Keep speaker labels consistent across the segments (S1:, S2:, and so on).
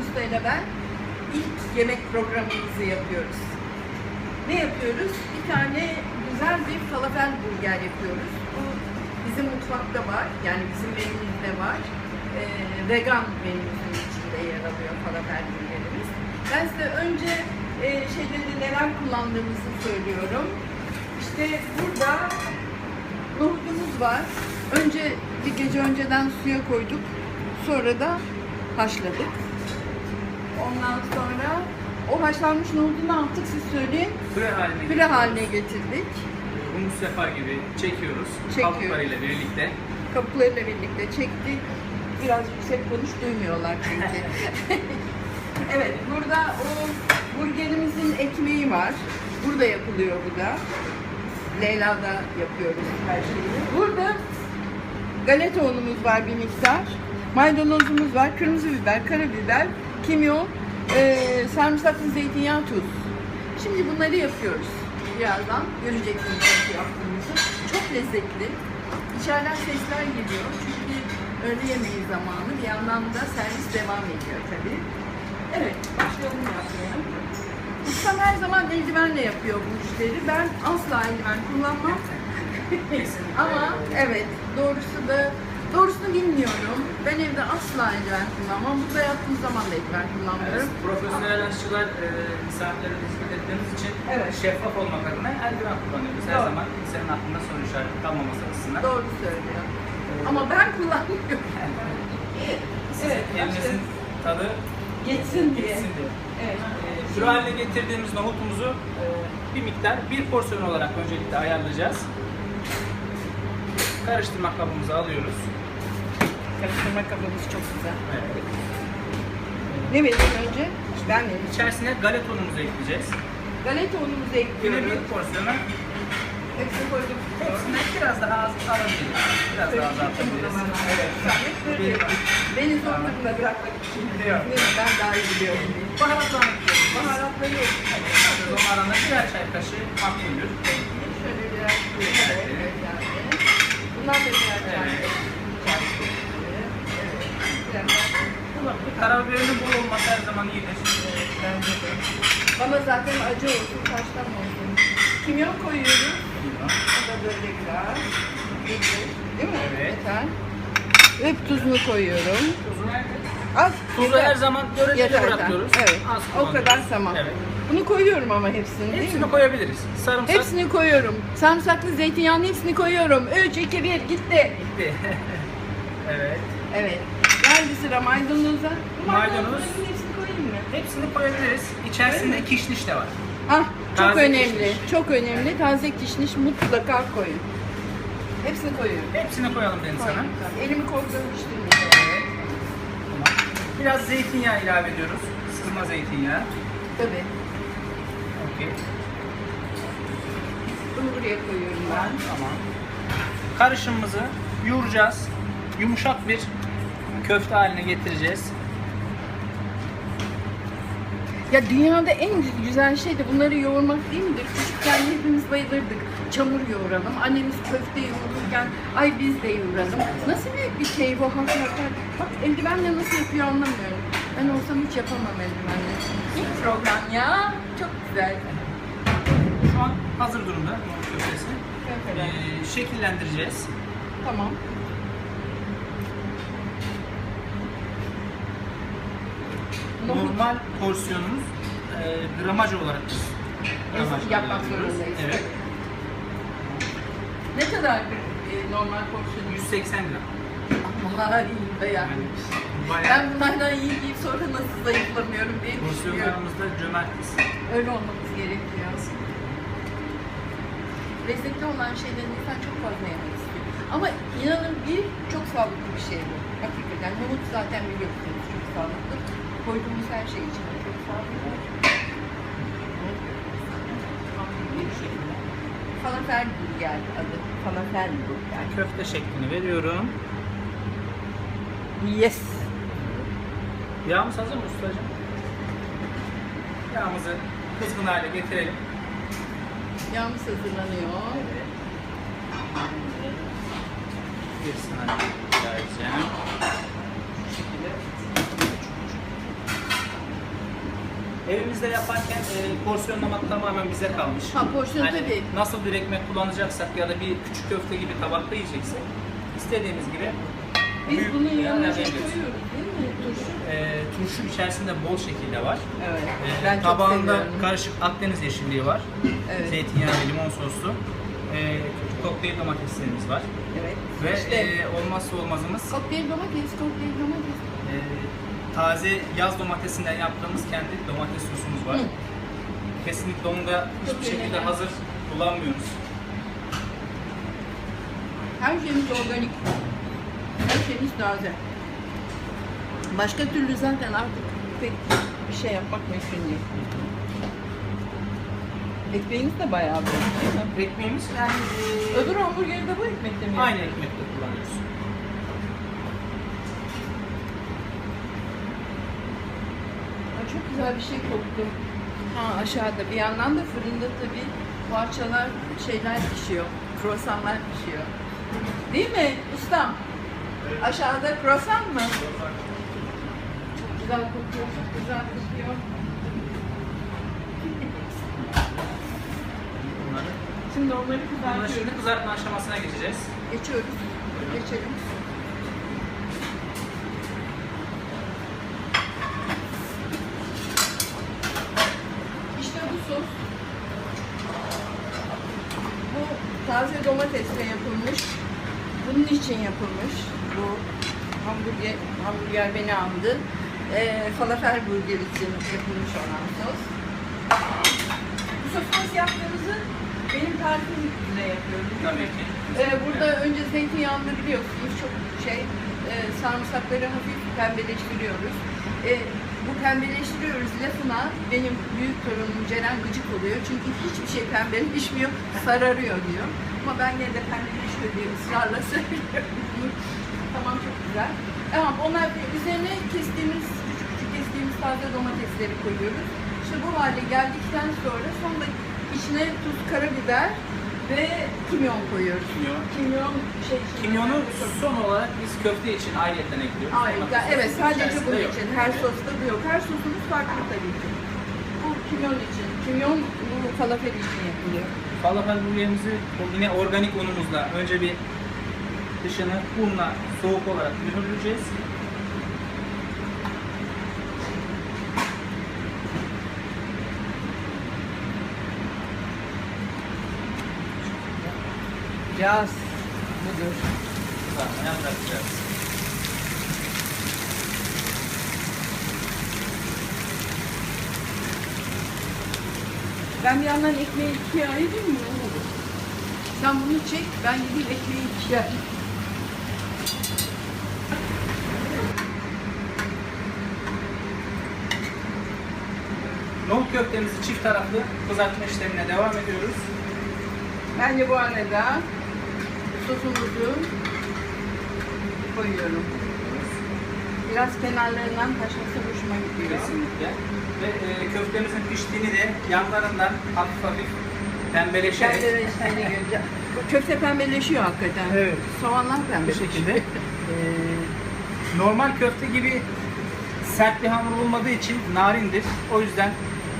S1: Usta ile ben ilk yemek programımızı yapıyoruz. Ne yapıyoruz? Bir tane güzel bir falafel burger yapıyoruz. Bu bizim mutfakta var. Yani bizim menümüzde var. Ee, vegan menümüzün içinde yer alıyor falafel burgerimiz. Ben size önce e, şeyleri neler kullandığımızı söylüyorum. İşte burada nohudumuz var. Önce bir gece önceden suya koyduk. Sonra da haşladık. Ondan sonra o haşlanmış nohudu ne yaptık siz söyleyin.
S2: Püre haline
S1: Püre haline getirdik.
S2: Humus yapar gibi çekiyoruz.
S1: Çekiyoruz.
S2: Kabuklarıyla birlikte.
S1: Kapılarıyla birlikte çektik. Biraz yüksek konuş duymuyorlar çünkü. evet burada o burgerimizin ekmeği var. Burada yapılıyor bu da. Leyla'da yapıyoruz her şeyi. Burada galeta unumuz var bir miktar. Maydanozumuz var, kırmızı biber, karabiber, kimyon, eee sarımsaklı zeytinyağı, tuz. Şimdi bunları yapıyoruz. Birazdan göreceksiniz nasıl yaptığımızı. Çok lezzetli. İçeriden sesler geliyor çünkü öğle yemeği zamanı. Bir yandan da servis devam ediyor tabii. Evet, başlayalım yapmaya. Ustam her zaman eldivenle yapıyor bu işleri. Ben asla eldiven kullanmam. Ama evet, doğrusu da doğrusunu bilmiyorum. Ben evde asla eldiven kullanmam. Burada yaptığım zaman da eldiven
S2: Evet,
S1: kullanmıyorum.
S2: profesyonel aşçılar e, misafirlere hizmet ettiğimiz için
S1: Evet.
S2: şeffaf olmak adına eldiven kullanıyoruz. Her
S1: Doğru.
S2: zaman kimsenin aklında soru işareti kalmaması açısından.
S1: Doğru söylüyor. Ama ben kullanmıyorum.
S2: Sizin
S1: Evet,
S2: elinizin tadı
S1: Geçsin diye.
S2: geçsin diye.
S1: Evet.
S2: E, Püre haline getirdiğimiz nohutumuzu e, bir miktar, bir porsiyon olarak öncelikle ayarlayacağız. Karıştırma kabımıza alıyoruz.
S1: Karıştırma kabımız çok güzel.
S2: Evet.
S1: Ne vereyim önce? Ben vereyim.
S2: İçerisine galeta unumuzu ekleyeceğiz.
S1: Galeta unumuzu
S2: Yine
S1: ekliyoruz.
S2: bir porsiyona
S1: Hepsini koyduk.
S2: hepsine biraz daha az alabiliriz. Biraz daha azaltabiliriz. Evet.
S1: Evet. Beni zor durumda bırakmak için. Ben daha iyi biliyorum.
S2: Baharatlamak istiyoruz.
S1: Baharatları yok.
S2: O aranda birer çay kaşığı makbuldür.
S1: Şöyle biraz evet, evet yani. Bunlar da birer çay.
S2: Evet.
S1: Çay kaşığı. Evet. Biraz
S2: Olabilir. Karabiberin bol olması her zaman iyidir.
S1: bence de. Bana zaten acı olsun, taştan olsun. Kimyon koyuyoruz. O da böyle biraz. Değil mi?
S2: Evet.
S1: Yeter. Ve tuzunu koyuyorum.
S2: Tuzu,
S1: Az.
S2: tuzu her zaman göreceli
S1: Yeter,
S2: bırakıyoruz.
S1: Evet.
S2: Az
S1: o kadar tamam.
S2: Evet.
S1: Bunu koyuyorum ama hepsini değil
S2: Hepsini
S1: mi?
S2: koyabiliriz. Sarımsak
S1: Hepsini koyuyorum. Sarımsaklı zeytinyağının hepsini koyuyorum. 3, 2, 1 gitti.
S2: bitti. evet.
S1: Evet. Geldi sıra maydanoza.
S2: Maydanoz.
S1: hepsini koyayım mı?
S2: Hepsini koyabiliriz. İçerisinde kişniş de var.
S1: Ah çok
S2: Taze
S1: önemli.
S2: kişniş.
S1: Çok önemli. Taze kişniş mutlaka koyun. Hepsini koyuyorum.
S2: Hepsini koyalım Deniz Hanım.
S1: Elimi.
S2: Tamam. Biraz zeytinyağı ilave ediyoruz. Sızma zeytinyağı.
S1: Tabii.
S2: Okey.
S1: Bunu buraya koyuyorum ben.
S2: Tamam. Karışımımızı yoğuracağız. Yumuşak bir köfte haline getireceğiz.
S1: Ya dünyada en güzel şey de bunları yoğurmak değil midir? Küçükken hepimiz bayılırdık. Çamur yoğuralım. Annemiz köfte yoğururken ay biz de yoğuralım. Nasıl büyük bir şey bu hakikaten. Bak eldivenle nasıl yapıyor anlamıyorum. Ben olsam hiç yapamam eldivenle. İlk program ya. Çok güzel.
S2: Şu an hazır durumda köftesi.
S1: Köfteler.
S2: Ee, şekillendireceğiz.
S1: Tamam.
S2: Normal porsiyonumuz e, gramaj olarak biz gramaj
S1: yapmak
S2: alıyoruz.
S1: zorundayız.
S2: Evet.
S1: Ne kadar e, normal porsiyon?
S2: 180 gram.
S1: Vallahi iyi be yani.
S2: Bayağı
S1: Ben bunlardan yiyip yiyip sonra nasıl zayıflamıyorum diye düşünüyorum.
S2: porsiyonlarımızda cömertiz.
S1: Öyle olmamız gerekiyor. Lezzetli olan şeylerin insan çok fazla yemek istiyor. Ama inanın bir çok sağlıklı bir şey bu. Hakikaten nohut zaten biliyorsunuz çok sağlıklı. Koyduğumuz her şey için çok.
S2: Bu şekilde.
S1: Falafel burger adı. Falafel burger.
S2: Köfte şeklini veriyorum.
S1: Yes.
S2: Yağımız hazır mı ustacığım? Yağımızı kızgın hale getirelim.
S1: Yağımız hazırlanıyor.
S2: Bir saniye rica edeceğim. Bu şekilde Evimizde yaparken e, porsiyonlamak tamamen bize kalmış.
S1: Ha, porsiyon tabii.
S2: Nasıl bir ekmek kullanacaksak ya da bir küçük köfte gibi tabakta yiyeceksek istediğimiz gibi
S1: Biz
S2: büyük
S1: bunun
S2: veya
S1: yanına şey koyuyoruz değil mi? Turşu.
S2: E, turşu içerisinde bol şekilde var.
S1: Evet.
S2: E,
S1: ben çok
S2: tabağında
S1: seviyorum.
S2: karışık Akdeniz yeşilliği var.
S1: Evet.
S2: Zeytinyağı ve limon soslu. E, kokteyl domateslerimiz var.
S1: Evet.
S2: Ve
S1: İşte.
S2: e, olmazsa olmazımız
S1: Kokteyl domates, kokteyl domates.
S2: e, taze yaz domatesinden yaptığımız kendi domates sosumuz var.
S1: Hı.
S2: Kesinlikle onu da
S1: Çok
S2: hiçbir şekilde hazır bulamıyoruz.
S1: Her şeyimiz organik. Her şeyimiz taze. Başka türlü zaten artık pek bir şey yapmak mümkün değil. Ekmeğimiz de bayağı büyük değil mi?
S2: Ekmeğimiz yani e,
S1: Öbür hamburgeri de bu ekmekte mi?
S2: aynı ekmekte kullanıyoruz.
S1: Çok güzel bir şey koktu. Ha aşağıda. Bir yandan da fırında tabii poğaçalar, şeyler pişiyor. Kruvasanlar pişiyor. Değil mi ustam? Aşağıda kruvasan mı? Çok güzel kokuyor, çok güzel kokuyor. Şimdi onları kızartıyoruz.
S2: şimdi kızartma aşamasına geçeceğiz.
S1: Geçiyoruz. Geçelim. İşte bu sos. Bu taze domatesle yapılmış. Bunun için yapılmış. Bu hamburger, hamburger beni andı. Ee, falafel burger için yapılmış olan sos. Bu sosu nasıl yaptığımızı benim tarifim üzere yapıyorum.
S2: Tabii ki.
S1: Ee, burada önce zeytinyağını biliyorsunuz çok şey e, sarımsakları hafif pembeleştiriyoruz. E, bu pembeleştiriyoruz lafına benim büyük torunum Ceren gıcık oluyor çünkü hiçbir şey pembeleşmiyor, sararıyor diyor. Ama ben yine de pembeleşiyor diye ısrarla söylüyorum. tamam çok güzel. Tamam onlar üzerine kestiğimiz küçük küçük kestiğimiz taze domatesleri koyuyoruz. İşte bu hale geldikten sonra sonra içine tuz, karabiber ve kimyon koyuyoruz.
S2: Kimyon.
S1: Kimyon şey
S2: Kimyonu son olarak biz köfte için ayrıyetten ekliyoruz.
S1: Ay,
S2: Domates
S1: ya, evet
S2: sosunun
S1: sadece
S2: içerisinde
S1: bunun
S2: yok.
S1: için. Her sosta bu yok. Her sosumuz farklı tabii ki. Bu kimyon için. Kimyon bu falafel için yapılıyor.
S2: Falafel burgerimizi o yine organik unumuzla önce bir dışını unla soğuk olarak mühürleyeceğiz.
S1: Yaz. Budur.
S2: Kızartmaya bırakacağız.
S1: Ben bir yandan ekmeği ikiye ayırayım mı? Sen bunu çek, ben gideyim ekmeği ikiye ayırayım.
S2: Nohut köftemizi çift taraflı kızartma işlemine devam ediyoruz.
S1: Ben de bu arada sosumuzu koyuyorum. Biraz kenarlarından taşması hoşuma gidiyor.
S2: Kesinlikle. Ve e, köftemizin piştiğini de yanlarından hafif hafif pembeleşerek
S1: göreceğim. Bu Köfte pembeleşiyor hakikaten.
S2: Evet.
S1: Soğanlar
S2: bu
S1: pembeleşiyor.
S2: şekilde e, normal köfte gibi sert bir hamur olmadığı için narindir. O yüzden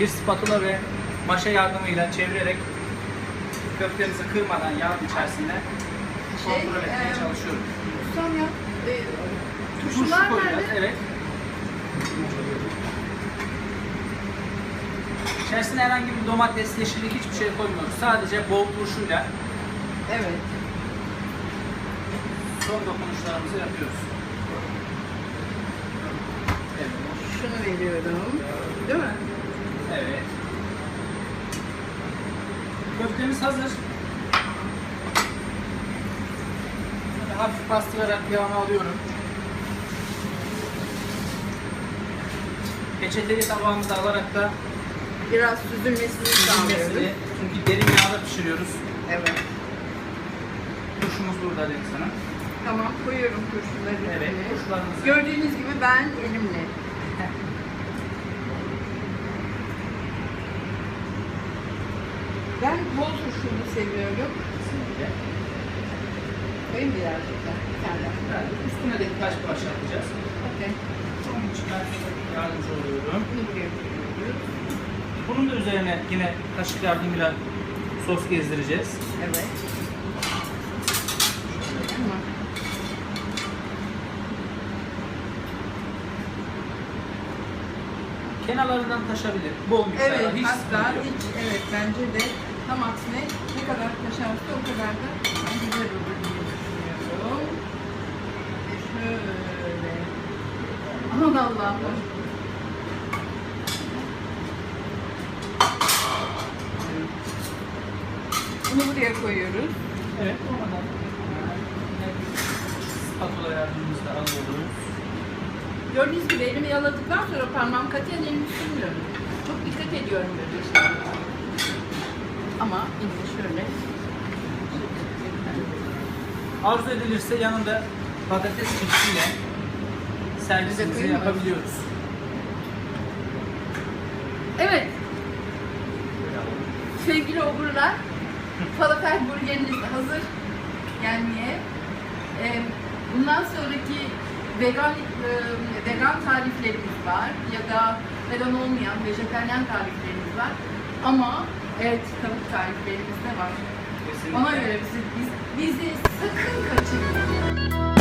S2: bir spatula ve maşa yardımıyla çevirerek köftemizi kırmadan yağ içerisinde
S1: Şey,
S2: kontrol etmeye
S1: e,
S2: çalışıyorum.
S1: Ustam ya, e,
S2: Turşu
S1: turşular
S2: koyacağız,
S1: nerede?
S2: evet. İçerisine herhangi bir domates, yeşillik hiçbir şey koymuyoruz. Sadece bol turşuyla
S1: Evet.
S2: son dokunuşlarımızı yapıyoruz. Evet.
S1: Şunu veriyorum. Değil mi?
S2: Evet. Köftemiz hazır. Hafif bastırarak yağını alıyorum. Peçeteli tabağımıza alarak da
S1: Biraz süzülmesini sağlıyoruz.
S2: Çünkü derin yağda pişiriyoruz.
S1: Evet.
S2: Turşumuz burada dedik sana.
S1: Tamam koyuyorum turşuları.
S2: Evet, turşularımızı.
S1: Gördüğünüz gibi ben elimle. Ben bol turşulu seviyorum.
S2: Kesinlikle.
S1: Koyayım birazcık da. Daha.
S2: Evet, üstüne de birkaç parça atacağız.
S1: Okey.
S2: Onun için ben yardımcı oluyorum. Bunun da üzerine yine kaşık yardımıyla sos gezdireceğiz.
S1: Evet.
S2: Kenarlarından taşabilir. Bol miktarda.
S1: Evet,
S2: hiç
S1: hatta hiç, evet bence de tam aksine ne kadar taşarsa o kadar da güzel olur diye düşünüyorum. Ve şöyle. Allah'ım. Bunu buraya koyuyoruz.
S2: Evet, oradan spatula yardımımızla alıyoruz.
S1: Gördüğünüz gibi elimi yaladıktan sonra parmağım katiyen elimi sürmüyorum. Çok dikkat ediyorum böyle şeylere. Ama yine şöyle.
S2: Arzu edilirse yanında patates çipsiyle servisimizi yapabiliyoruz.
S1: Evet, sevgili oburlar, falafel burgeriniz hazır gelmeye. Ee, bundan sonraki vegan e, vegan tariflerimiz var ya da vegan olmayan vejetaryen tariflerimiz var. Ama evet tavuk tariflerimiz de var.
S2: Kesinlikle.
S1: Ona göre bizi, biz, bizi sakın kaçırmayın.